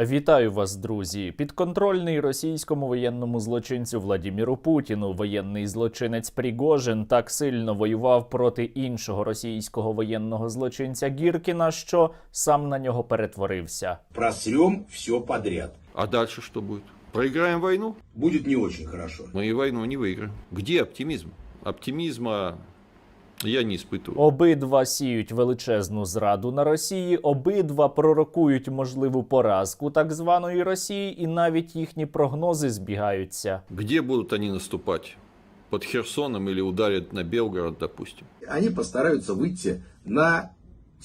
Вітаю вас, друзі! Підконтрольний російському воєнному злочинцю Владіміру Путіну воєнний злочинець Пригожин так сильно воював проти іншого російського воєнного злочинця Гіркіна, що сам на нього перетворився. просрем все подряд. А дальше что будет? Проиграем войну? Будет не очень хорошо. Мы и войну не выиграем. Где оптимизм? Оптимизма я не испытываю. Обидва сіють величезну зраду на Росії, обидва пророкують можливу поразку так званої Росії, і навіть їхні прогнози збігаються. Где будут они наступать? Под Херсоном или ударят на Белгород, допустим? Они постараются выйти на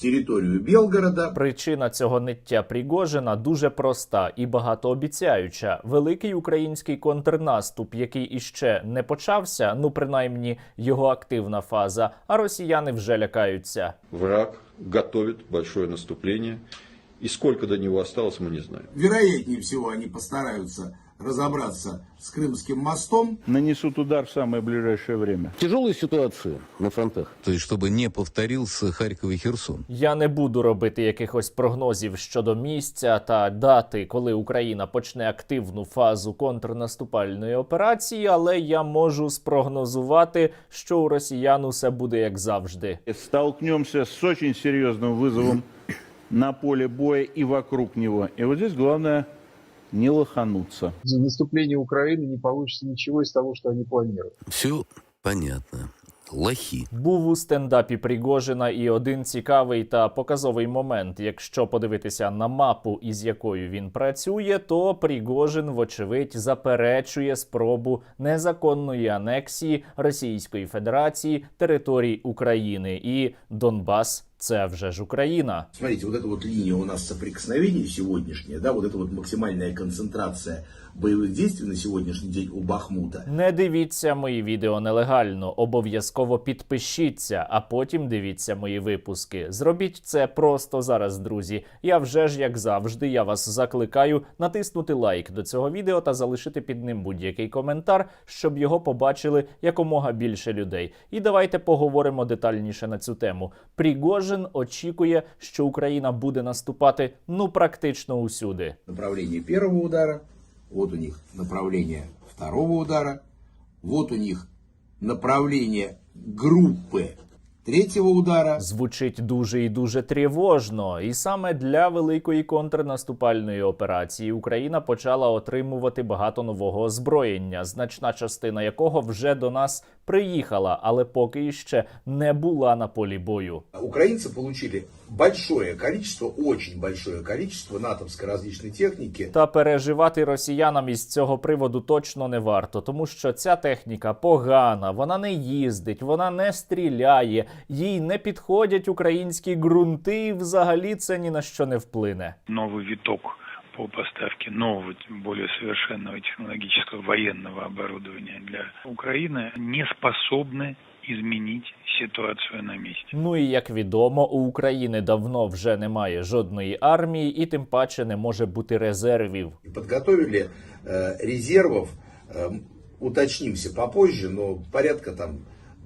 территорию Белгорода. Причина цього ниття Пригожина дуже проста і багатообіцяюча. Великий український контрнаступ, який іще не почався, ну принаймні його активна фаза. А росіяни вже лякаються. Враг готовит большое наступление. И сколько до него осталось, мы не знаем. Вероятнее всего, они постараются разобраться с Крымским мостом. нанесут удар в самое ближайшее время. Тяжелая ситуация на фронтах. То есть, чтобы не повторился Харьков и Херсон. Я не буду робити якихось прогнозів щодо місця та дати, коли Україна почне активну фазу контрнаступальної операції, але я можу спрогнозувати, що у росіян усе буде як завжди. Столкнемся с очень серьезным вызовом на поле боя и вокруг него. И вот здесь главное не лохануться. за наступление Украины не получится ничего из того, что они планируют. Все понятно. Лохи. Був у стендапі Пригожина і один цікавий та показовий момент. Якщо подивитися на мапу, із якою він працює, то Пригожин, вочевидь, заперечує спробу незаконної анексії Російської Федерації територій України і Донбас. Це вже ж Україна. Смотрите, вот эта вот линия у нас соприкосновений сегодняшняя, да, вот эта вот максимальная концентрация боевых действий на сегодняшний день у Бахмута. Не дивіться мої відео нелегально. Обов'язково підпишіться, а потім дивіться мої випуски. Зробіть це просто зараз, друзі. Я вже ж, як завжди, я вас закликаю натиснути лайк до цього відео та залишити під ним будь-який коментар, щоб його побачили якомога більше людей. І давайте поговоримо детальніше на цю тему. Пригожин очікує, що Україна буде наступати ну практично усюди. Направлення первого удара, от у них направление второго удара, вот у них направление группы третьего удара. Звучить дуже і дуже тривожно, і саме для великої контрнаступальної операції Україна почала отримувати багато нового озброєння, значна частина якого вже до нас приїхала, але поки іще не була на полі бою. Украинцы получили большое количество, очень большое количество натовской различной техники. Та переживати росіянам із цього приводу точно не варто, тому що ця техніка погана, вона не їздить, вона не стріляє, їй не підходять українські ґрунти, і взагалі це ні на що не вплине. новый виток по поставке нового, более совершенного технологического военного оборудования для Украины не способны изменить ситуацию на месте. Ну і як відомо, у України давно вже немає жодної армії, і тим паче не може бути резервів. И подготовили э, резервов, э, уточнимся попозже, но порядка там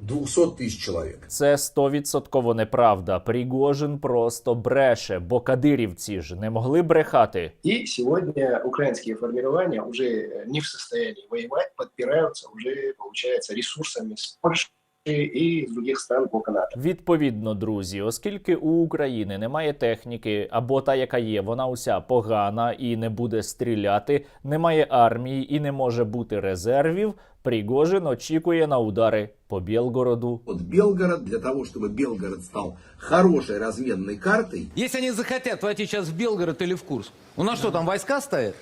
200 тисяч чоловік. Це стовідсотково неправда. Пригожин просто бреше, бо кадирівці ж не могли брехати. І сьогодні українські формування вже не в состоянии воювати, підпираються уже, виходить, ресурсами з Польши и из других стран блока НАТО. Відповідно, друзі, оскільки у України немає техніки, або та, яка є, вона уся погана і не буде стріляти, немає армії і не може бути резервів. Пригожин очікує на удари по Білгороду, Вот Белгород, для того, чтобы Белгород стал хорошей разменной картой, Если они захотят войти сейчас в Белгород или в Курск, у нас что, там войска стоят?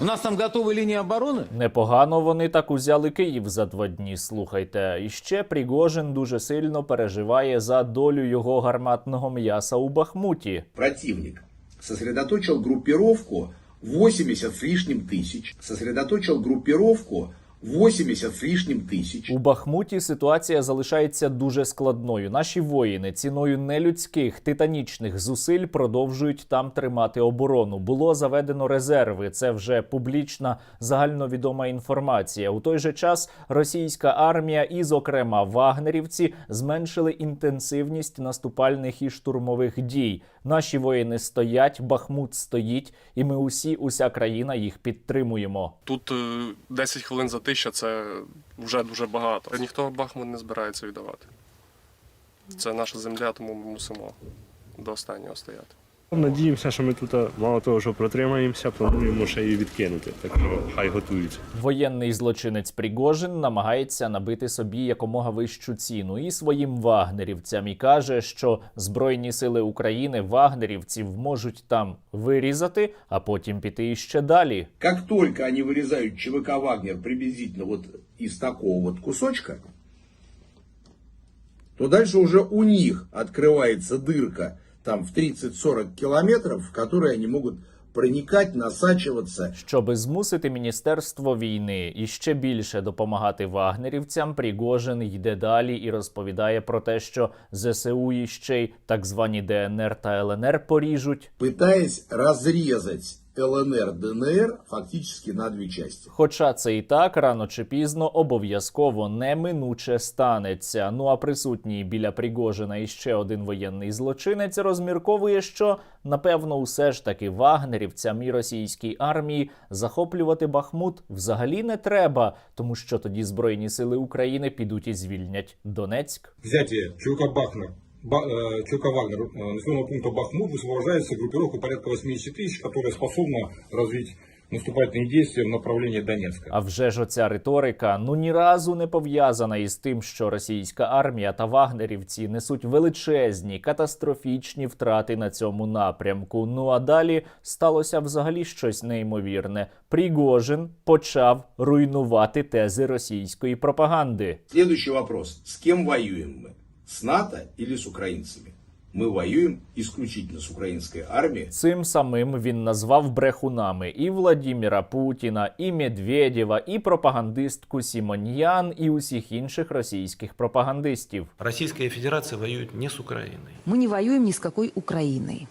У нас там готовые линии обороны? Непогано вони так узяли Київ за два дні. Слухайте, і ще Пригожин дуже сильно переживає за долю його гарматного м'яса у Бахмуті. противник сосредоточил группировку 80 с лишним тысяч, сосредоточил группировку 80 с лишним тысяч. У Бахмуті ситуація залишається дуже складною. Наші воїни ціною нелюдських титанічних зусиль продовжують там тримати оборону. Було заведено резерви. Це вже публічна загальновідома інформація. У той же час російська армія і, зокрема, вагнерівці зменшили інтенсивність наступальних і штурмових дій. Наші воїни стоять, Бахмут стоїть, і ми усі, уся країна їх підтримуємо. Тут е, 10 хвилин затища це вже дуже багато. Ніхто Бахмут не збирається віддавати. Це наша земля, тому ми мусимо до останнього стояти. Надіємося, що ми тут а, мало того, що протримаємося, плануємо ще і відкинути. Так що хай готуються. Воєнний злочинець Пригожин намагається набити собі якомога вищу ціну і своїм вагнерівцям і каже, що Збройні сили України вагнерівців можуть там вирізати, а потім піти іще далі. Как только они вырезают ЧВК «Вагнер» приблизительно вот из такого вот кусочка, то дальше уже у них открывается дырка там в 30-40 километров, в которые они могут проникать, насачиваться. Щоби змусити міністерство війни і ще більше допомагати вагнерівцям, Пригожин йде далі і розповідає про те, що ЗСУ іще й так звані ДНР та ЛНР поріжуть. пытаясь разрезать ЛНР, ДНР фактически на две части. Хоча це і так рано чи пізно обов'язково неминуче станеться. Ну а присутній біля Пригожина іще один воєнний злочинець розмірковує, що напевно усе ж таки вагнерівцям і російській армії захоплювати Бахмут взагалі не треба, тому що тоді збройні сили України підуть і звільнять Донецьк. Взятие ЧВК Бахнер, Ба, э, ЧВК Вагнер, э, населенного пункта Бахмут высвобождается группировка порядка 80 тысяч, которая способна развить наступательные действия в направлении Донецка. А вже ж оця риторика ну ні разу не пов'язана із тим, що російська армія та вагнерівці несуть величезні катастрофічні втрати на цьому напрямку. Ну а далі сталося взагалі щось неймовірне. Пригожин почав руйнувати тези російської пропаганди. Следующий вопрос. С кем воюем мы? С НАТО или с украинцами? Мы воюем исключительно с украинской армией. Цим самим він назвав брехунами і Владіміра Путіна, і Медведєва, і пропагандистку Сімоньян, і усіх інших російських пропагандистів. Российская Федерация воюет не с Украиной. Мы не воюем ни с какой Украиной.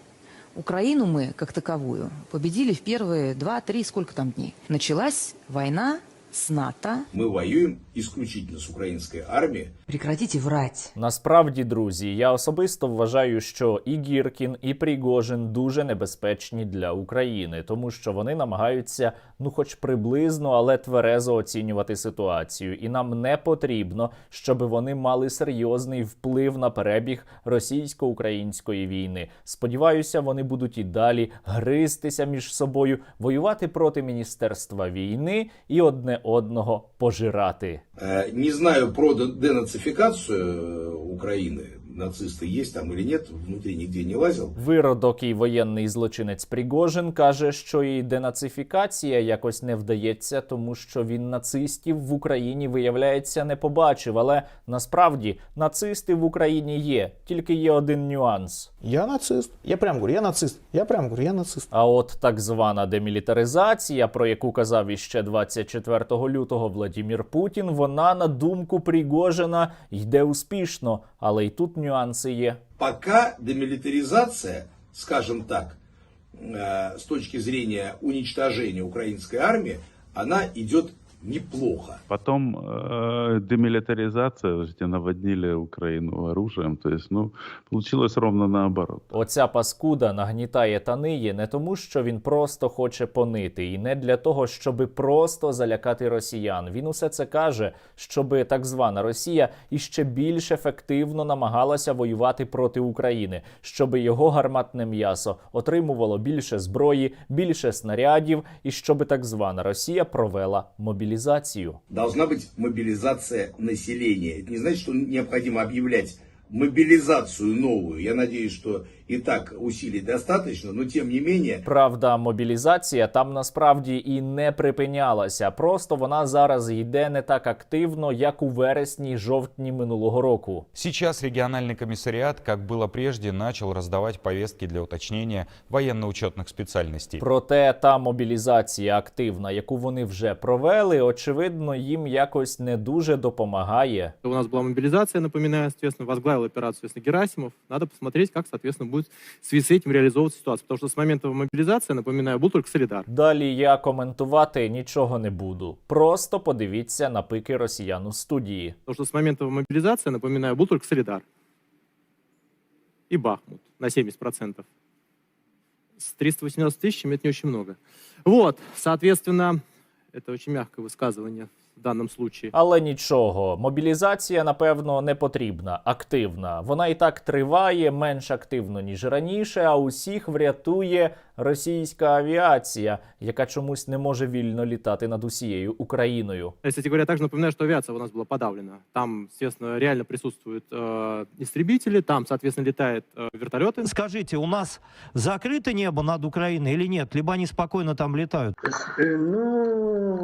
Украину мы, как таковую, победили в первые два-три, сколько там дней. Началась война с НАТО. Мы воюем исключительно с украинской армией. Прекратите врать. Насправді, друзі, я особисто вважаю, що і Гіркін, і Пригожин дуже небезпечні для України, тому що вони намагаються, ну, хоч приблизно, але тверезо оцінювати ситуацію. І нам не потрібно, щоб вони мали серйозний вплив на перебіг російсько-української війни. Сподіваюся, вони будуть і далі гризтися між собою, воювати проти міністерства війни і одне одного пожирати. Э, Не знаю про де- денацификацию э, Украины. Нацисты есть там или нет, внутри нигде не лазил. Виродок і воєнний злочинець Пригожин каже, що і денацифікація якось не вдається, тому що він нацистів в Україні виявляється не побачив. Але насправді нацисти в Україні є, тільки є один нюанс. Я нацист. Я прям говорю, я нацист. Я прям говорю, я нацист. А от так звана демілітаризація, про яку казав іще 24 лютого Владімір Путін, вона на думку Пригожина йде успішно, але й тут нюанси є. Пока демилитаризация, скажем так, з с точки зрения уничтожения украинской армии, она идет неплохо. Потом э, демилитаризация, же наводнили Украину оружием. То есть, ну, получилось ровно наоборот. Оця паскуда нагнітає та ниє не тому, що він просто хоче понити, і не для того, щоби просто залякати росіян. Він усе це каже, щоби так звана Росія іще більш ефективно намагалася воювати проти України, щоби його гарматне м'ясо отримувало більше зброї, більше снарядів, і щоби так звана Росія провела мобілізацію Должна быть мобилизация населения. Это не значит, что необходимо объявлять мобилизацию новую. Я надеюсь, что и так усилий достаточно, но тем не менее Правда, мобілізація там насправді і не припинялася. Просто вона зараз йде не так активно, як у вересні, жовтні минулого року. Сейчас региональный комиссариат, как было прежде, начал раздавать повестки для уточнения военно-учетных специальностей. Проте та мобілізація активна, яку вони вже провели, очевидно, їм якось не дуже допомагає. У нас была мобилизация, напоминаю, соответственно, возглавил операцию, соответственно, Герасимов. Надо посмотреть, как, соответственно, будет в связи с этим реализовываться ситуация. Потому что с момента мобилизации, напоминаю, был только Солидар. Далі я коментувати нічого не буду. Просто подивіться на пики росіян у студії. Потому что с момента мобилизации, напоминаю, был только Солидар и Бахмут на 70%. с 318 тысячами это не очень много. Вот, соответственно, это очень мягкое высказывание в даному случаї. Але нічого, мобілізація, напевно, не потрібна, активна. Вона і так триває менш активно, ніж раніше, а усіх врятує російська авіація, яка чомусь не може вільно літати над усією Україною. Я, Кстати говоря, также напоминаю, что авиация у нас была подавлена. Там, естественно, реально присутствуют э, истребители, там, соответственно, летают э, вертолеты. Скажите, у нас закрыто небо над Украиной или нет? Либо они спокойно там летают?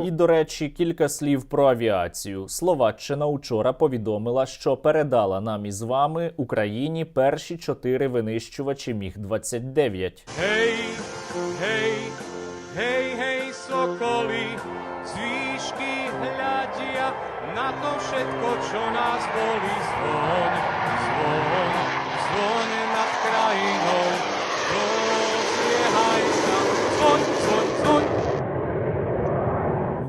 І, до речі, кілька слів про авіацію. Словаччина учора повідомила, що передала нам із вами Україні перші чотири винищувачі Міг 29 Hej, hej, hej, hej, sokoli, zvýšky hľadia na to všetko, čo nás boli. Zvoň, zvoň, zvoň nad krajinou, rozliehaj sa. Zvoň.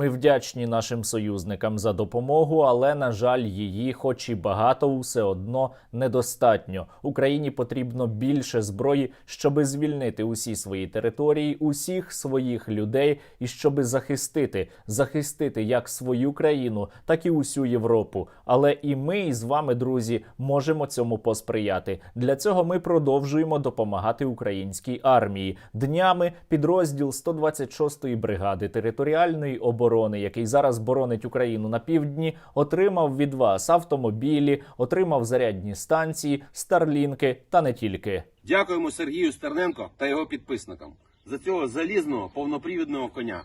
Ми вдячні нашим союзникам за допомогу, але на жаль, її, хоч і багато, все одно недостатньо. Україні потрібно більше зброї, щоби звільнити усі свої території, усіх своїх людей і щоби захистити, захистити як свою країну, так і усю Європу. Але і ми із вами, друзі, можемо цьому посприяти. Для цього ми продовжуємо допомагати українській армії. Днями підрозділ 126-ї бригади територіальної оборони, який зараз боронить Україну на півдні, отримав від вас автомобілі, отримав зарядні станції, старлінки та не тільки. Дякуємо Сергію Стерненко та його підписникам за цього залізного повнопривідного коня.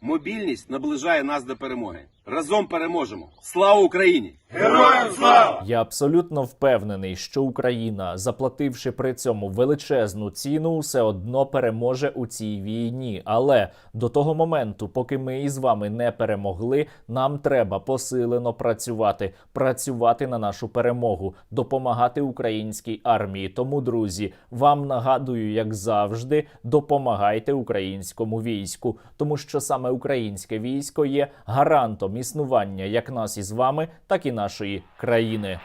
Мобільність наближає нас до перемоги. Разом переможемо. Слава Україні! Героям слава! Я абсолютно впевнений, що Україна, заплативши при цьому величезну ціну, все одно переможе у цій війні. Але до того моменту, поки ми із вами не перемогли, нам треба посилено працювати, працювати на нашу перемогу, допомагати українській армії. Тому, друзі, вам нагадую, як завжди, допомагайте українському війську, тому що саме українське військо є гарантом існування як нас із вами, так і нашої країни.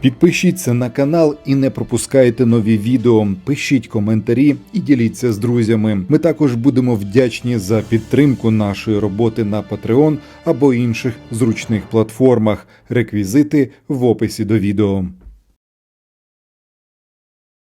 Підпишіться на канал і не пропускайте нові відео. Пишіть коментарі і діліться з друзями. Ми також будемо вдячні за підтримку нашої роботи на Patreon або інших зручних платформах. Реквізити в описі до відео.